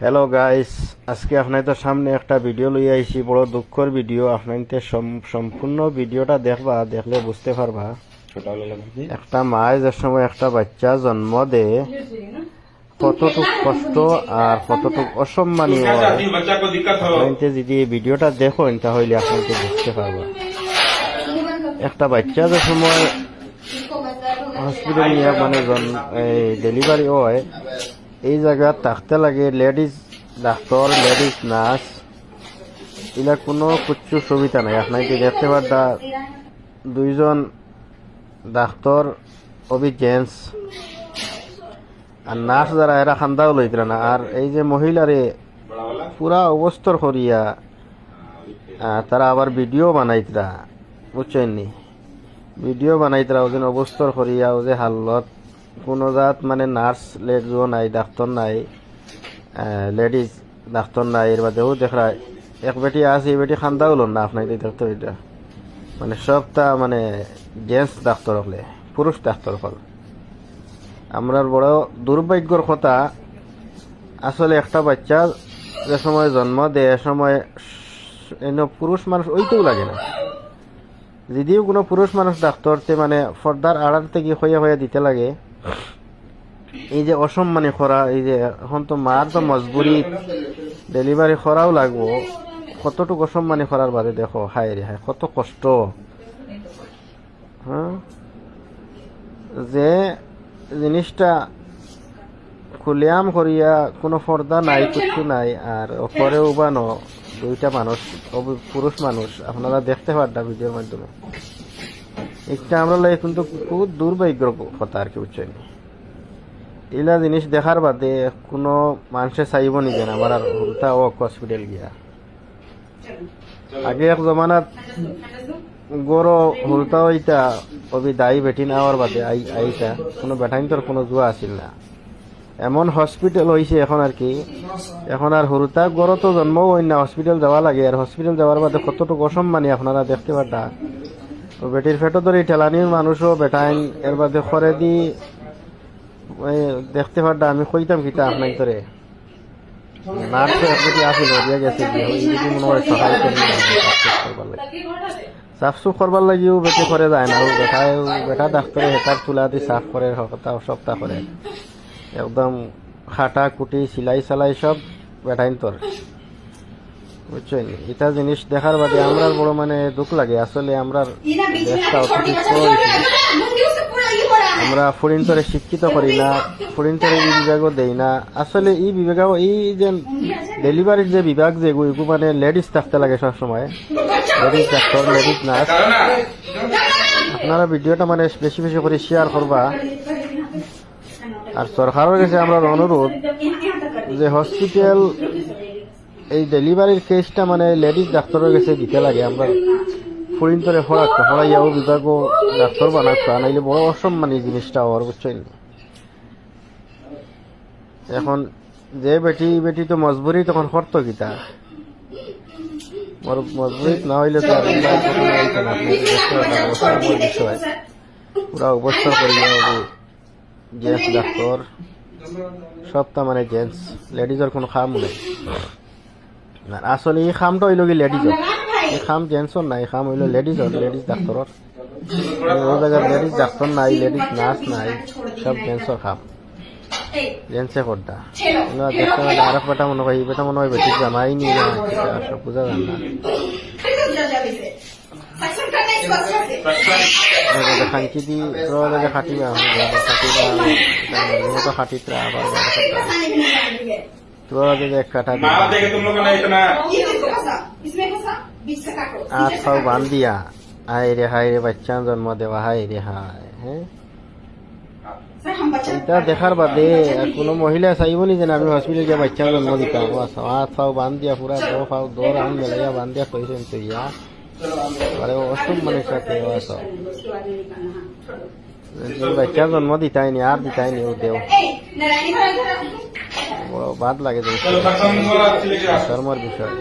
Hello guys আজকে আপনাদের সামনে একটা ভিডিও লই আইছি। বড় দুঃখর ভিডিও আপনাদের সম্পূর্ণ ভিডিওটা দেখবা দেখলে বুঝতে পারবা। একটা মায় যে সময় একটা বাচ্চা জন্ম দে কতটুক কষ্ট আর কতটুক অসম্মানীয়। আপনাদের যদি এই ভিডিওটা দেখেন তাহলে আপনাকে বুঝতে পারবা। একটা বাচ্চা যে সময় হসপিটাল নিয়ে মানে ডেলিভারি হয় এই জায়গা থাকতে লাগে লেডিস ডাক্তার লেডিস নার্স এগুলা কোনো কিছু সুবিধা নাই। আপনাকে দেখতে পার দুইজন ডাক্তার অবি জেন্টস আর নার্স যারা এরা খান্দাও লইতরা না আর এই যে মহিলারে পুরা অবস্থর করিয়া তারা আবার ভিডিও বানাইতরা বুঝছেননি ভিডিও বানাইতরা ওদিন অবস্তর করিয়া ও যে হাল্লত কোনো জাত মানে নার্স লেডিও নাই, ডাক্তার নাই লেডিজ, ডাক্তার নাই, এর বাদেও দেখরা এক বেটি আছে, এই বেটি খান্দা লন না আপনাকে দেখতে এটা মানে সবটা মানে জেন্টস ডাক্তার হলে, পুরুষ ডাক্তার হল। আমরা বড় দুর্ভাগ্যর কথা, আসলে একটা বাচ্চা যে সময় জন্ম দেয়, এ সময় এনে পুরুষ মানুষ ওইটাও লাগে না। যদিও কোনো পুরুষ মানুষ ডাক্তারতে মানে ফর্দার আড়ার থেকে হইয়া হইয়া দিতে লাগে এই যে অসম্মানী করা এই যে এখন তো মার তো মজবুরি, ডেলিভারি করাও লাগবো। কতটুকু অসম্মানী করার বাদে দেখো, হায় রে হায়, কত কষ্ট। হ্যাঁ? যে জিনিসটা খুলিয়াম করিয়া কোনো পর্দা নাই কিছু নাই, আর ওপরে উবানো দুইটা মানুষ পুরুষ মানুষ, আপনারা দেখতে পারটা ভিডিওর মাধ্যমে। একটা আমরা লাগে কিন্তু খুব দুর্ভাগ্যর কথা আর কি, বুঝছেন? এলা জিনিস দেখার বাদে কোনো মানুষে চাইব নিজে না আমার আর উল্টা ও হসপিটাল গিয়া। আগে এক জমানাত গরো হুলতা হইতা অবি দায়ী বেটি নেওয়ার বাদে আই আইতা, কোনো বেটাইন তোর কোনো জুয়া আসিল না। এমন হসপিটাল হয়েছে এখন আর কি, এখন আর হুরুতা গড় তো জন্ম হই না হসপিটাল যাওয়া লাগে। আর হসপিটাল যাওয়ার বাদে কতটুকু অসম্মানী আপনারা দেখতে পারতা। তো বেটির ফেটো ধরে ঠেলানির মানুষও বেটাইন, এর বাদে খরে দি দেখতে পারতা আমি কইতাম কিতা আপনার একদিকে আসিল দিয়া গেছে যে ওই মনে হয় সহায় করি সাফ সুফ করবার লাগিও বেটে করে যায় না, ও বেটায় বেটা ডাক্তারে হেতার তুলা দি সাফ করে, সপ্তাহ সপ্তাহ করে। একদম খাটা, কুটি, সিলাই, সালাই সব বেটাইন তোর। বুঝছেন? এটা জিনিস দেখার বাদে আমরার বড় মানে দুঃখ লাগে। আসলে আমরার দেশটা আমরা ফরিন্তরে শিক্ষিত করি না ফরিন্তরে এই বিভাগও দেই না। আসলে এই বিভাগও এই যে ডেলিভারির যে বিভাগ যে এগু মানে লেডিস থাকতে লাগে সবসময়। লেডিস ডাক্তার লেডিস নার্স আপনারা ভিডিওটা মানে বেশি বেশি করে শেয়ার করবা। আর সরকারের কাছে আমরা অনুরোধ যে হসপিটাল এই ডেলিভারির কেসটা মানে লেডিস ডাক্তারের কাছে দিতে লাগে। আমরা ফুরিন্তরে ফরাক্ত ফরাইয়াও বিভাগও ডাক্তার বানাচ্ছ নাইলে বড় অসম্মানী জিনিসটা হওয়ার বুঝছেন এখন যে বেটি বেটি তো মজবুরি তখন করত গীতা বড় মজবুরি না হইলে তো বিষয় পুরা অবস্থা করিয়া হবে জেন্টস ডাক্তার সবটা মানে জেন্টস লেডিজের কোনো খাম নেই। আর আসলে এই খামটা হইল কি লেডিজর এই খাম জেন্টসর নাই এই খাম হইল লেডিজর লেডিজ ডাক্তারর ও জায়গায় লেডিজ ডাক্তার নাই লেডিজ নার্স নাই সব জেন্টসর খাম। জেন্টসে এগুলো দেখতে পারলে আরেক বেটা মনে হয় বেটা মনে হয় বেটি জামাই নি না সেটা সব বোঝা যায় না। খাটিবা খাটিবা তো আবার রোজে এক কাটা माँ देखे तुम लोगों ने इतना আট পাও বান দিয়া হাই রে হাই রে বাচ্চা জন্ম দেওয়া হাই রে হাই হ্যাঁ এটা দেখার বাদে আর কোনো মহিলা চাইব নি যেন আমি হসপিটাল গিয়ে বাচ্চা জন্ম দিতাম হাত পাও বান দিয়া পুরা দো পাও দৌড় আন মেলাইয়া বান দিয়া কইছেন তো ইয়া আরে অসুখ মানে সাথে আস বাচ্চা জন্ম দিতাইনি আর দিতাইনি ও দেও বাদ লাগে ধর্মর বিষয়।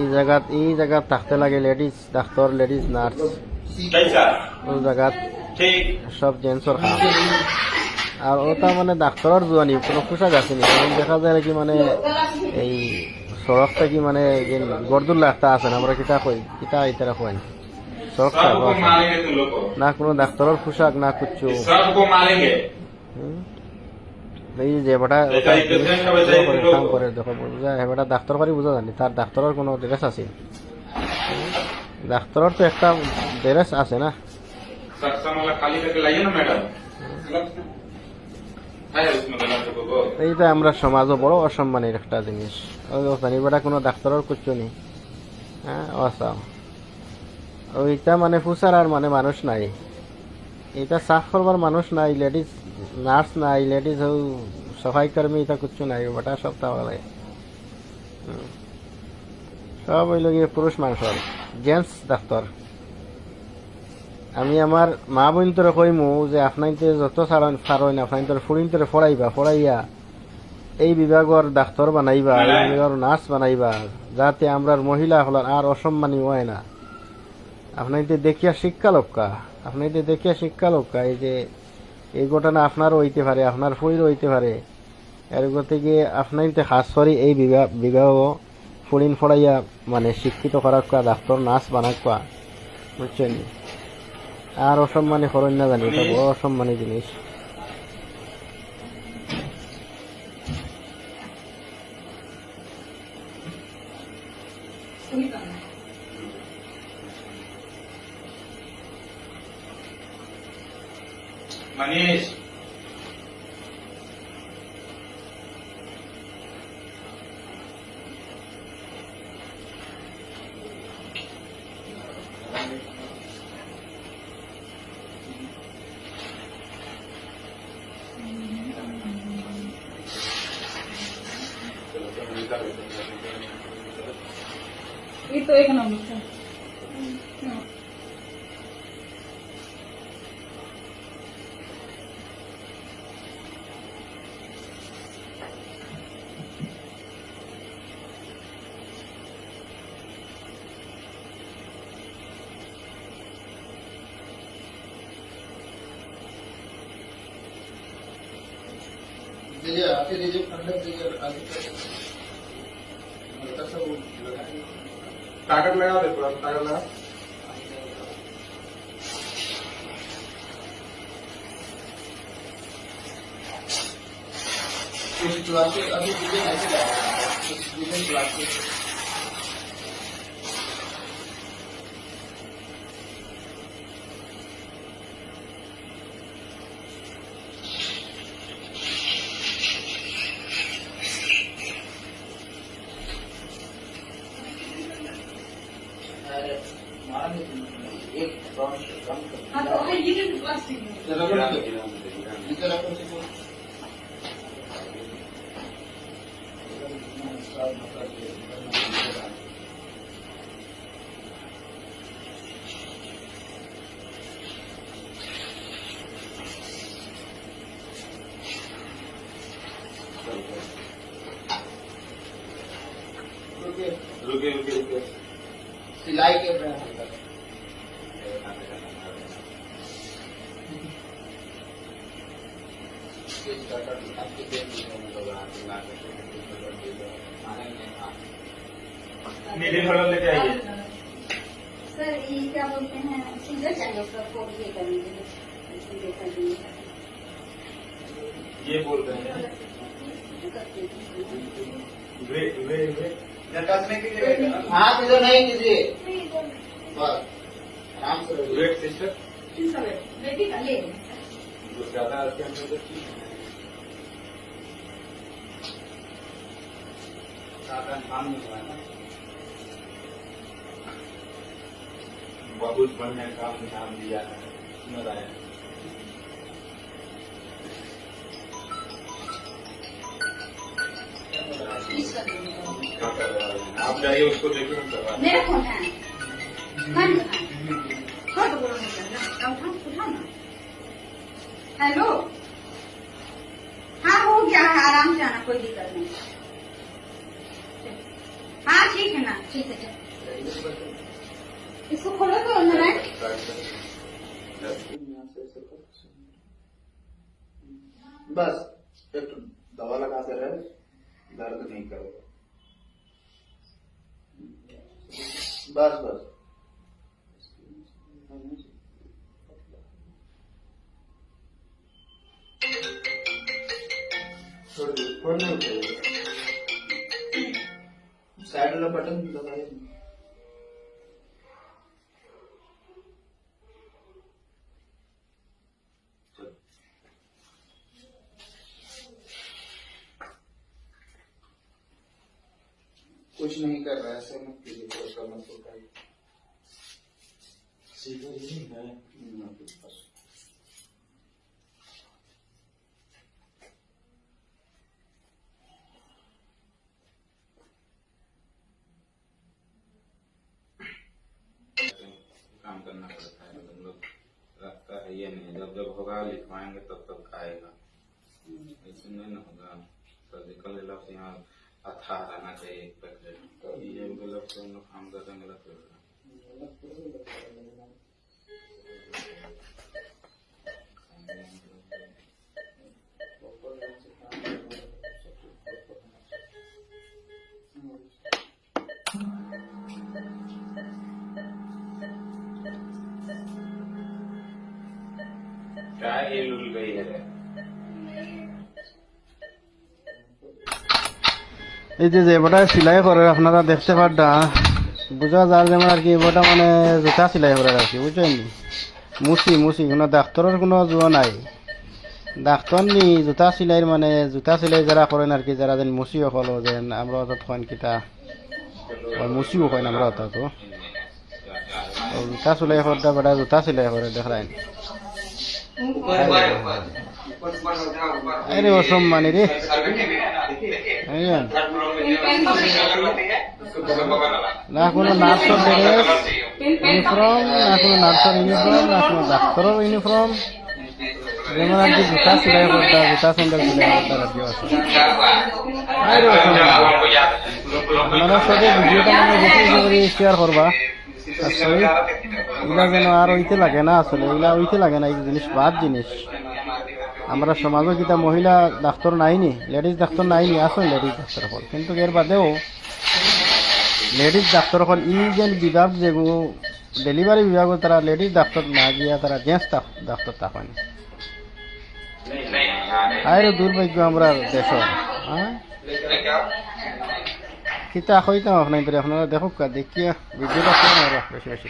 এই জায়গাত এই জায়গাত থাকতে লাগে লেডিস ডাক্তার লেডিস নার্স। ওই জায়গাত সব জেন্টসর কাম আর ওটা মানে ডাক্তারের জোয়ানি কোনো পোশাক আসেনি কারণ দেখা যায় নাকি মানে এই সড়কটা কি মানে গর্দুল লাগতা আছে না? আমরা কিতা কই কিতা এটা কই না কোনো ডাক্তারের পোশাক না কুচ্ছু। এই যে ডাক্তার বুঝা জানি তার ডাক্তারের কোনো ড্রেস আছে? ডাক্তারের তো একটা ড্রেস আছে না? এইটা আমরা সমাজও বড় অসম্মানের একটা জিনিস। বেটা কোনো ডাক্তারের কুচ্ছু নেই। হ্যাঁ ওইটা মানে ফুসার আর মানে মানুষ নাই। এটা সাফ করবার মানুষ নাই লেডিস নার্স নাই লেডিস হৌ সফাই কর্মী এটা কুচ্ছু নাই বেটা সব হুম। সব হইল গিয়ে পুরুষ মানুষ জেন্টস ডাক্তার আমি আমার মা বোন তোরে কইমু যে আপনাইতে যত সারণ সারণ আপনাইতে ফুরিন তোরে ফড়াইবা ফড়াইয়া এই বিভাগর ডাক্তার বানাইবা এই বিভাগর নার্স বানাইবা যাতে আমরার মহিলা হলার আর অসম্মানী হয় না। আপনাইতে দেখিয়া শিক্ষা লক্ষা আপনাদের দেখিয়া শিক্ষা লক্ষা এই যে এই ঘটনা আপনারও হইতে পারে আপনার ফুরিরও হইতে পারে। এর থেকে আপনাইতে খাস করে এই বিবাহ ফুরিন ফড়াইয়া মানে শিক্ষিত করার কোয়া ডাক্তার নার্স বানাক বুঝছেন? আর অসম্মানী করেন না জানি এটা বড় অসম্মানী জিনিস। एक तो एक नंबर था दीजिए आके दीजिए खंडन दीजिए आगे कागज़ लगा दे तुरंत ताकत लगा अभी चीज़ें ऐसे। कुछ Gracias. नीले कलर लेके आइए। सर ये क्या बोलते हैं? सीजर चाहिए उसका ये करने के लिए के ये बोल रहे हैं। वे वे वे। हाथ इधर नहीं कीजिए बस। आराम से वेट सिस्टर बेटी का ले। ज़्यादा बहुत बढ़िया काम नाम दिया है नारायण आप जाइए उसको देखिए हम फ़ोन है। हेलो हाँ, तो तो हाँ हो गया है आराम से आना कोई दिक्कत नहीं। ठीक है ना? ठीक है इसको खोलो तो नारायण। करो। बस, एक दवा लगाते रहे, दर्द नहीं करेगा बस बस। छोड़ दो छोड़ दो साइड वाला बटन दबाइए कुछ नहीं कर रहा है ऐसे मत कीजिए थोड़ा सा मत उठाइए हम्म, बस। काम करना पड़ता है हम लोग रखता है, ये नहीं जब जब होगा, लिखवाएँगे, तब तब खाएगा। ऐसे नहीं ना होगा। सर्जिकल ग्लव्स यहाँ अथा रहना चाहिए एक पैकेट ये ग्लव्स से हम लोग काम कर हैं, गलत कर रहे क्या ये लुल गई है এই যে যে বটা সেলাই করে আপনারা দেখতে পাড্ডা বোঝা যার যেমন আর কি বটা মানে জুতা সেলাই করে আর কি বুঝছেন মুসি মুসি কোনো ডাক্তারের কোনো জুয়া নাই ডাক্তার নি জুতা সেলাইয়ের মানে জুতা সেলাই যারা করেন আর কি যারা যেন মুসিও হলো যেন আমরা অর্থাৎ কইন কিতা ওই মুসিও কইন আমরা অর্থাৎ তো ও জুতা সেলাই করতে বেটা জুতা সেলাই করে দেখাইন আরে অসম্মানি রে না কোনো নার্সের ড্রেস ইউনিফর্ম না কোনো নার্সের ইউনিফর্ম না কোনো ডাক্তারের ইউনিফর্ম যেমন আর কি জুতা সেলাই করতে জুতা স্যান্ডেল সেলাই করতে আর কি আপনারা সবাই ভিডিওটা মানে বেশি করে শেয়ার করবা আসলে এগুলা যেন আর হইতে লাগে না আসলে, এগুলা হইতে লাগে না, এই জিনিস বাদ জিনিস। আমরা সমাজও কিতা মহিলা ডাক্তার নাইনি, লেডিস ডাক্তার নাইনি আসুন লেডিস ডাক্তার হল। কিন্তু এর বাদেও লেডিস ডাক্তার হল, ই যেন বিভাগ যেগুলো ডেলিভারি বিভাগও তারা লেডিস ডাক্তার না গিয়া তারা জেন্টস ডাক্তার তাকানি আরও দুর্ভাগ্য আমরা দেশ হ্যাঁ? কিতা কইতাম আপনাদের আপনারা দেখুক দেখিয়া ভিডিওটা বেশি বেশি